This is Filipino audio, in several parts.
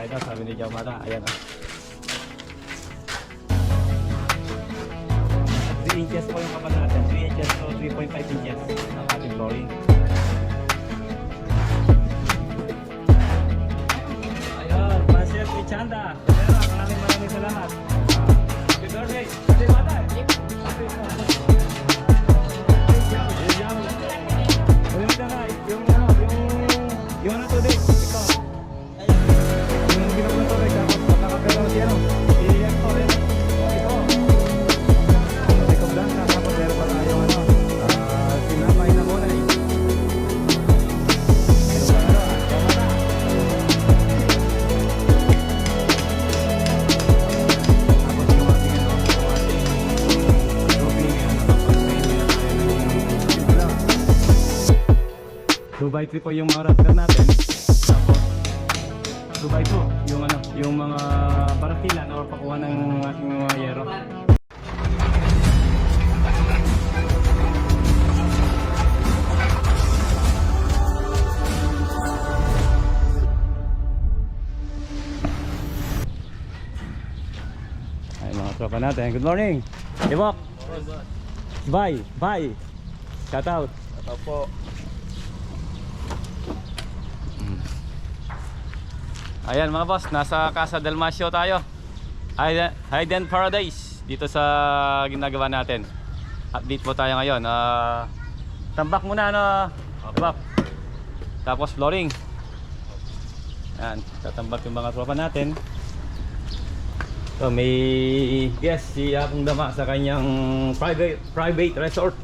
mga ito, sabi ni Jao Mata. Ayan oh. 3 inches po yung kapal natin. 3 inches to 3.5 inches ang ating flooring. Ayun, Pasir Pichanda. Maraming maraming salamat. Good morning. Good morning. Yung by 3 po yung mga rafter natin. Tapos 2 by 2 yung ano, yung mga barakilan or pakuha ng ating mga yero. Ay mga tropa natin. Good morning. Ibok. Bye. Bye. Shout out. Ito po. Ayan mga boss, nasa Casa del Masio tayo. Hayden, Hayden Paradise dito sa ginagawa natin. Update po tayo ngayon. Ah, tambak muna ano, tambak. Tapos flooring. Yan, tatambak yung mga tropa natin. So may yes si Apong Dama sa kanyang private private resort.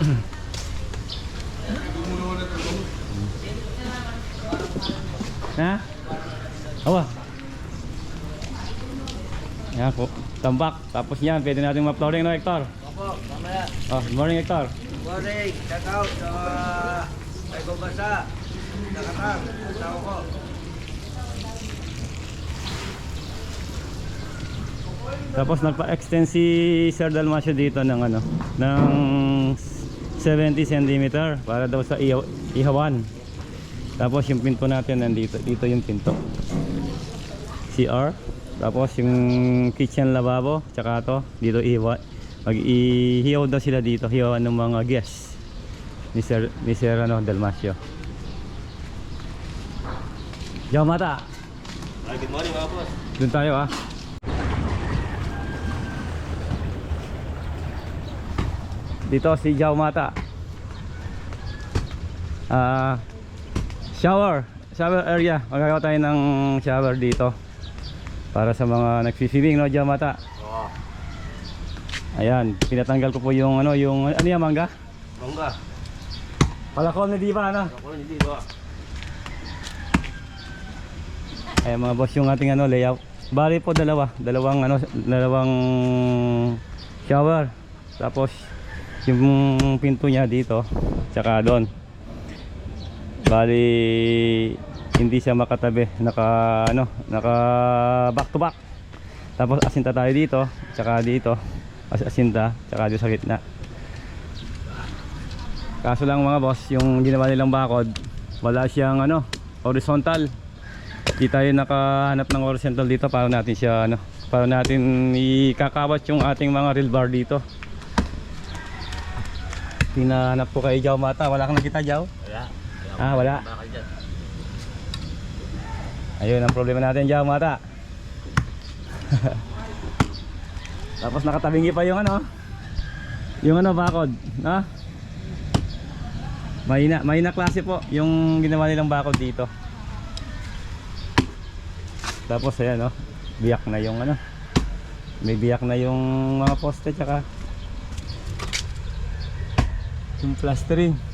Ha? Awa. Yan po. Tambak. Tapos yan, pwede natin ma-flooring no, Hector? Opo, mamaya. Oh, good morning, Hector. Morning, shout out sa mga may bumasa. Sa asawa ko. Tapos nagpa-extend si Sir Dalmasio dito ng ano, ng 70 cm para daw sa ihaw, ihawan. Tapos yung pinto natin nandito, dito yung pinto. CR. Tapos yung kitchen lababo, tsaka to, dito ihawa. Mag ihiyaw daw sila dito, hiyawan ng mga guests ni Sir, ni Sir ano, Dalmasio. Yo mata, Ay, good morning mga boss. dun tayo ah. Dito si Jao Mata. Ah, shower, shower area. Magagawa tayo ng shower dito. Para sa mga nagsiswimming no, Jao Mata. Oo. Ayan, pinatanggal ko po yung ano, yung ano yan mangga? Bongga. Palakol na di ba ano? Ako hindi ba? Ayan mga boss yung ating ano layout. Bali po dalawa, dalawang ano, dalawang shower. Tapos yung pinto niya dito, tsaka doon. Bali hindi siya makatabi, naka ano, naka back to back. Tapos asinta tayo dito, tsaka dito. As asinta, tsaka dito sa gitna. Kaso lang mga boss, yung ginawa nilang bakod, wala siyang ano, horizontal. Di tayo nakahanap ng horizontal dito para natin siya ano, para natin ikakawat yung ating mga rail bar dito. Tinahanap ko kay Jao Mata, wala kang nakita Jao? Wala. Ah, wala. Dyan. Ayun ang problema natin Jao Mata. Tapos nakatabingi pa yung ano, yung ano bakod, no? Mahina, mahina klase po yung ginawa nilang bakod dito. Tapos ayan no, biyak na yung ano. May biyak na yung mga poste tsaka yung plastering.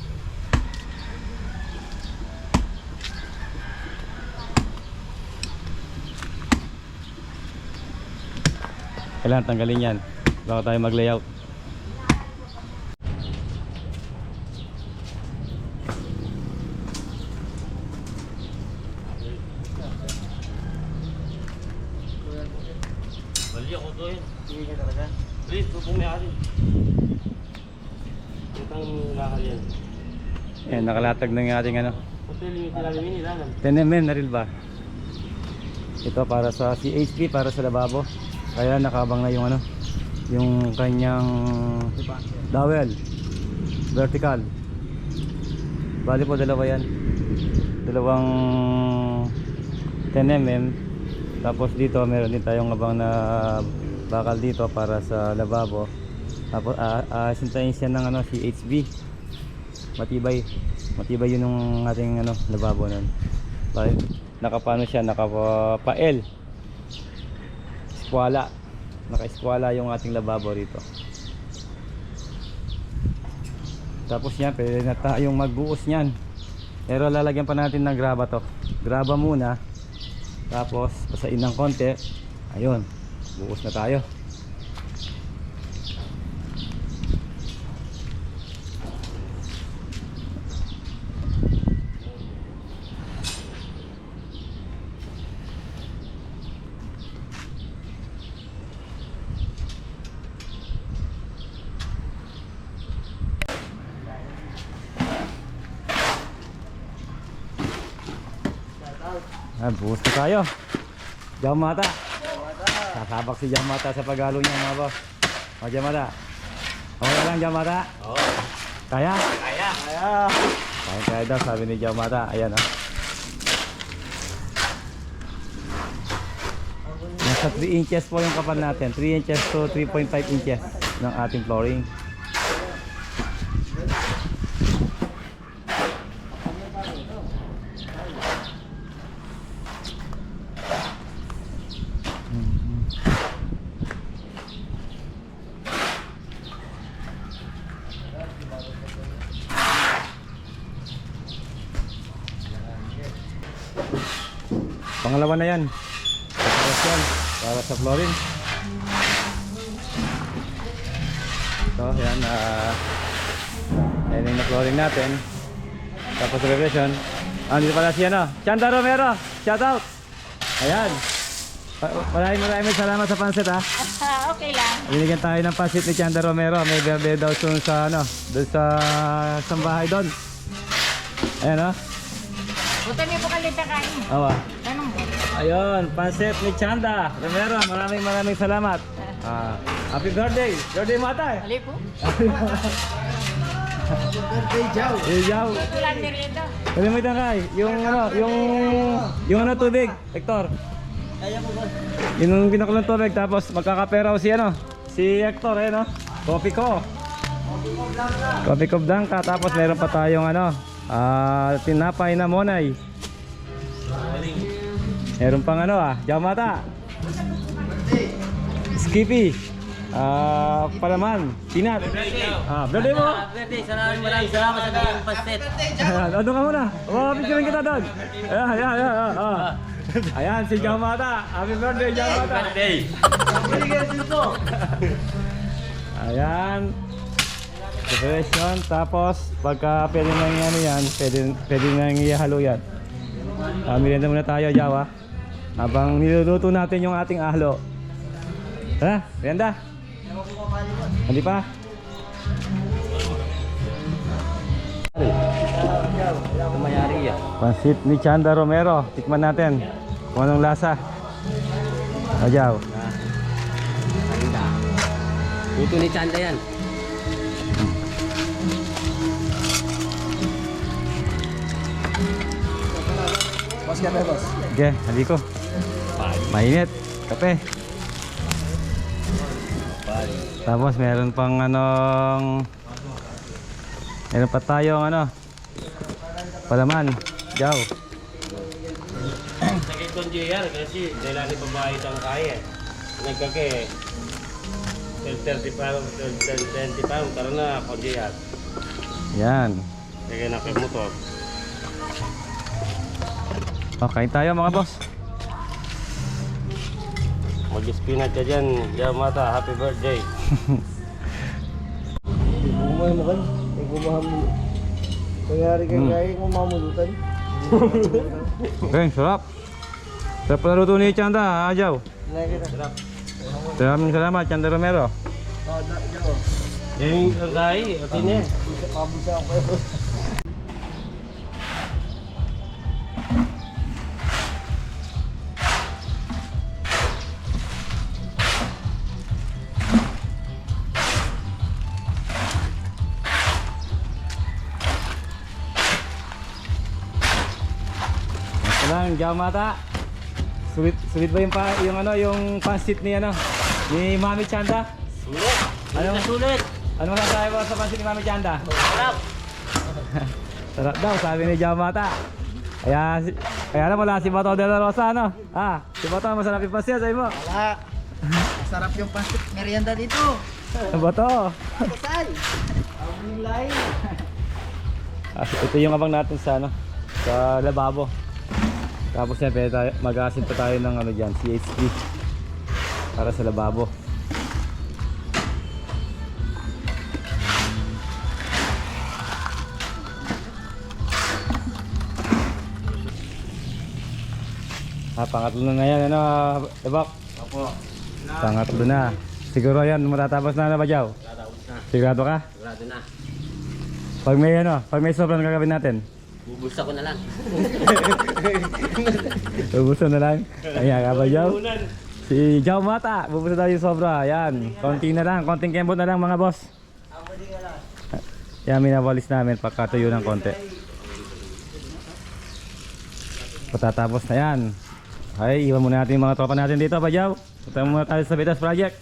Kailangan tanggalin yan bago tayo mag layout. Bali ako to yun. Hindi niya talaga. Please, ito pong may-ari. Itang lakal yan. Ayan, nakalatag na yung ating ano. 10 mm na reel bar. Ito para sa CHP, para sa lababo. Kaya nakabang na yung ano, yung kanyang dowel. Vertical. Bali po dalawa yan. Dalawang 10 mm. Tapos dito meron din tayong abang na bakal dito para sa lababo. Tapos ah uh, sintayin siya ng ano CHB. Matibay. Matibay yun yung ating ano lababo nun. Bali, nakapano siya, nakapael. Eskwala. Naka-eskwala yung ating lababo rito. Tapos yan, pwede na tayong magbuos niyan. Pero lalagyan pa natin ng graba to. Graba muna. Tapos, pasain ng konti. Ayun, buos na tayo. Ah, buhos na tayo. Jamata. Sasabak si Jamata sa pagalo niya mga boss. O Jamata. Okay lang Jamata? Oo. Kaya? Kaya. Kaya. Kaya kaya daw sabi ni Jamata. Ayan oh. Nasa 3 inches po yung kapal natin. 3 inches to 3.5 inches ng ating flooring. Pangalawa na yan. Tapos yan. Para sa flooring. So, yan. Uh, yan yung na-flooring natin. Tapos revision. Ah, dito pala si ano. Chanda Romero. Shout out. Ayan. Maraming maraming salamat sa pansit ha. Ah, okay lang. Binigyan tayo ng pansit ni Chanda Romero. May birthday daw soon sa ano. Doon sa sambahay doon. Ayan ha. Buta niyo po kalita kain. Awa. Tanong mo. Ayun, pansit ni Chanda. Romero, maraming maraming salamat. Ah, happy birthday. Birthday mo ata eh. Ali po. Birthday Jow. Iyaw. Tulan ni Rito. Kalimutan ka eh. Yung ano, yung yung ano tubig, Hector. Kaya mo ba? Yung pinakulang tubig tapos magkakaperaw si ano, si Hector eh no. Coffee ko. Coffee ko blanca tapos meron pa tayong ano, ah tinapay na monay. Meron pang ano ah, jamata. Skippy. Ah, palaman, pinat. Ah, birthday mo. Birthday, maraming maraming salamat sa bigyan ng paset. Ano ka muna? Oh, picture kita doon. Ayan, ayan, ayan. ah. Ayan, si Jamata. Happy birthday, Jamata. Birthday! Ayan. Preparation. Tapos, pagka pwede nang ano yan, pwede, pwede nang ihalo yan. Uh, merienda muna tayo, Jawa. Habang niluluto natin yung ating ahlo. Ha? Merienda? Hindi pa? Kumayari yan. Pansit ni Chanda Romero. Tikman natin kung anong lasa. Ajaw. Luto ni Chanda yan. Boss ka boss. Okay, hali ko. Mainit. Kape. Tapos meron pang anong Meron pa tayong ano Palaman Jaw Sakit kong JR kasi dahil ni babae itang kaya. Nagkake 30 pound, 20 pound, karoon na ako JR. Yan Kaya na kay motor. Okay tayo mga boss Mag-spinach ka dyan, Yamata, happy birthday. Bumay mo kan. Ay gumahan mo. Kanyari kay Hmm. kaya kung mamulutan. Okay, sarap Sarap pala luto ni Chanda Ajaw. Sarap. Maraming salamat Chanda Romero Oh, da, Jow. Yung kagay, atin yan. Isa pabusa ako. Lang, Jamata. Sulit, sulit ba yung pa, yung ano, yung pansit ni ano, ni Mami Chanda? Sulit. Ano? Sulit. Ano na tayo mo sa pansit ni Mami Chanda? Sarap. Sarap daw, sabi ni Jamata. Kaya, kaya na wala si Bato de la Rosa, ano? Ah, si Bato, masarap yung pansit, sabi mo. Wala. Masarap yung pancit merienda dito. Bato. Kasal. Ang lain. Ah, ito yung abang natin sa ano, sa lababo. Tapos yan, pwede tayo, mag-asin pa tayo ng ano dyan, CHP. Para sa lababo. Ah, pangatlo na yan, ano, Ebak? Opo. Pangatlo na. Siguro yan, matatapos na na ba, Jaw? Tatapos na. Sigurado ka? Sigurado na. Pag may ano, pag may sobrang gagawin natin. Bubulsa ko na lang. Ubuso na lang. Ayan, ka Jaw? Si Jaw Mata, bubuso daw yung sobra. Ayan, konti na lang, konting kembot na lang mga boss. Yan, minawalis namin pagkatuyo ng konti. Patatapos na yan. Ay, iwan muna natin yung mga tropa natin dito, Bajaw. Punta muna tayo sa Vitas Project.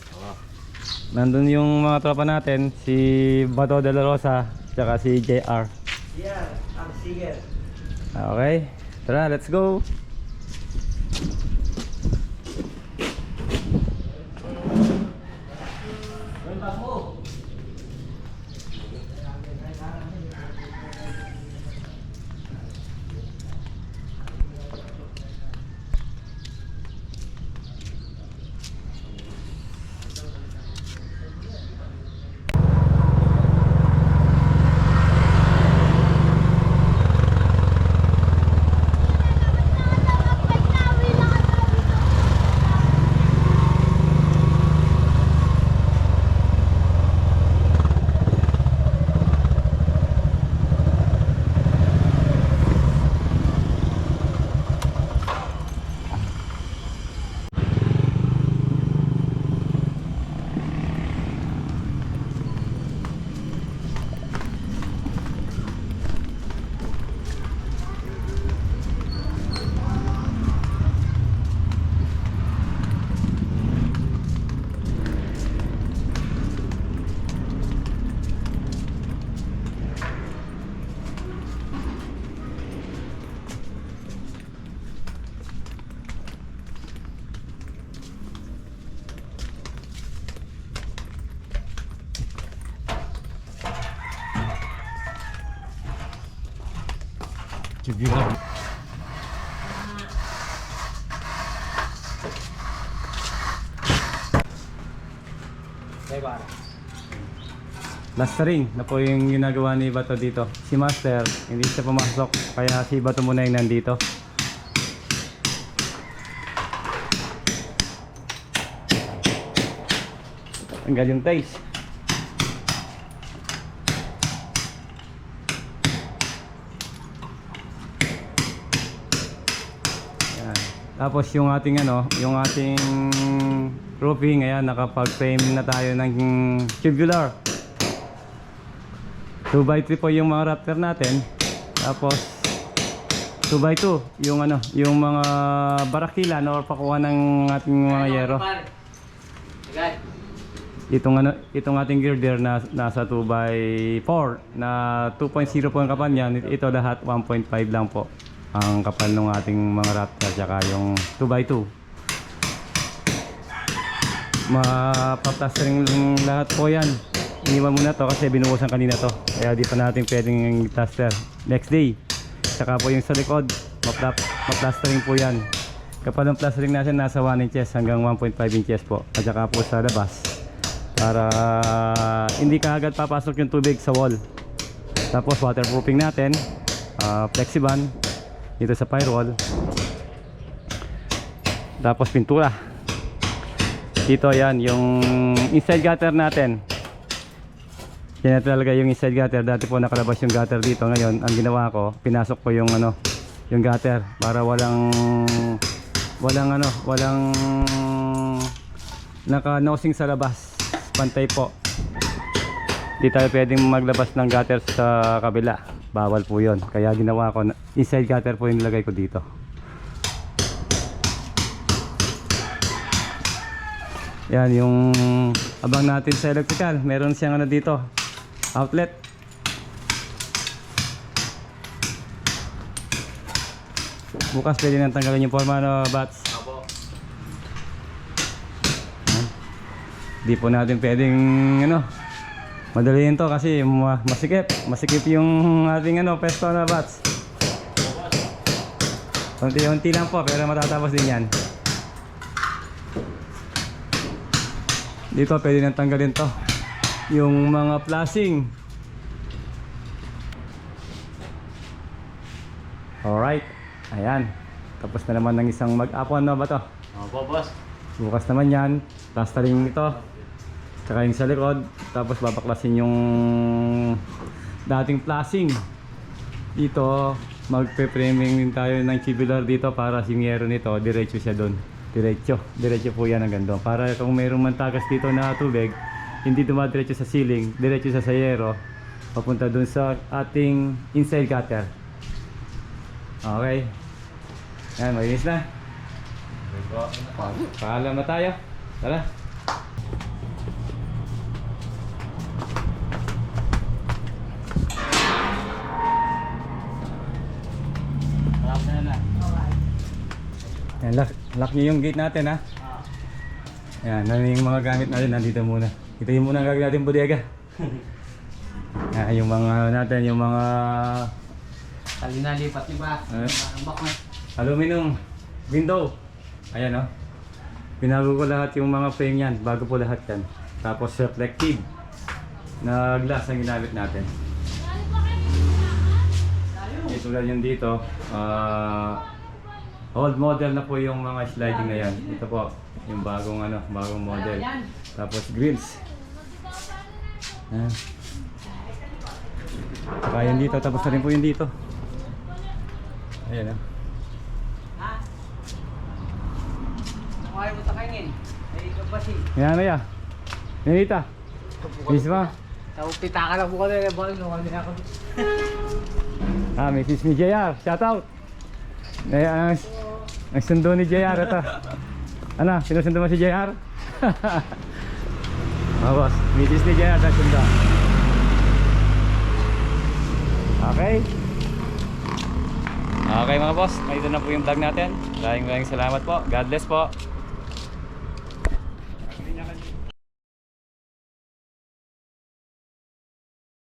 Nandun yung mga tropa natin, si Bato de la Rosa, tsaka si JR. Yan. Ang siger. Okay, tara, let's go. Tubular. Plastering na po yung ginagawa ni Bato dito. Si Master, hindi siya pumasok. Kaya si Bato muna yung nandito. Tanggal yung taste. Yan. Tapos yung ating ano, yung ating roofing, ayan, nakapag-frame na tayo ng tubular. 2x3 po yung mga raptor natin. Tapos 2x2 yung ano, yung mga barakilan or pakuha ng ating mga yero. Itong ano, itong ating girder na nasa 2x4 na 2.0 po ang kapal niyan. Ito lahat 1.5 lang po ang kapal ng ating mga raptor tsaka yung 2x2. Mapaplastering lahat po yan. Iniwan muna to kasi binuhusan kanina to. Kaya di pa natin pwedeng plaster. Next day. Tsaka po yung sa likod, maplastering po yan. Kapal ng plastering natin nasa 1 inches hanggang 1.5 inches po. At saka po sa labas. Para hindi kaagad papasok yung tubig sa wall. Tapos waterproofing natin. ah, flexiband. Dito sa firewall. Tapos pintura. Dito yan, yung inside gutter natin. Yan na talaga yung inside gutter. Dati po nakalabas yung gutter dito. Ngayon, ang ginawa ko, pinasok ko yung ano, yung gutter para walang walang ano, walang naka-nosing sa labas. Pantay po. Di tayo pwedeng maglabas ng gutter sa kabila bawal po yon kaya ginawa ko na, inside cutter po yung nilagay ko dito. Yan yung abang natin sa electrical. Meron siyang ano dito outlet. Bukas pwede nang tanggalin yung forma no bats? Di po natin pwedeng ano madaliin to kasi ma- masikip. Masikip yung ating ano, pesto na bats. Unti-unti lang po pero matatapos din yan. Dito pwede nang tanggalin to. Yung mga flashing. Alright. Ayan. Tapos na naman ng isang mag-apon na ba to? Opo, boss. Bukas naman yan. Plastering ito. Tsaka yung sa likod. Tapos babaklasin yung dating flashing. Dito, magpe-framing din tayo ng tubular dito para si Miero nito, diretso siya doon. Diretso. Diretso po yan hanggang doon. Para kung mayroong mantagas dito na tubig, hindi dumadiretso sa ceiling, diretso sa sayero, papunta doon sa ating inside gutter. Okay. Yan, malinis na. Paalam na tayo. Tara. Yan, lock, lock niyo yung gate natin ha. Yan, ano yung mga gamit natin nandito muna. Ito yung muna ang gagawin natin bodega. Yan, yung mga ano natin, yung mga Kanina lipat niyo ba? Eh. Ambak na. aluminum window. Ayan oh. Pinago ko lahat yung mga frame yan, bago po lahat yan. Tapos reflective na glass ang ginamit natin. Ito lang yung dito. ah old model na po yung mga sliding na yan. Ito po, yung bagong ano, bagong model. Tapos grills. Ayan. Saka yun dito, tapos na rin po yun dito. Ayan kapasi. Yan na ya. Nenita. Misma. Tapos ka lang po ka na. Bakit nung kami ako? Ah, Mrs. JR. Shout out. Eh, ang, ang sundo ni JR ito. Ano, sinusundo mo si JR? Mga boss, Mrs. ni JR na sundo. Okay. Okay mga boss, ito na po yung vlog natin. Maraming maraming salamat po. God bless po.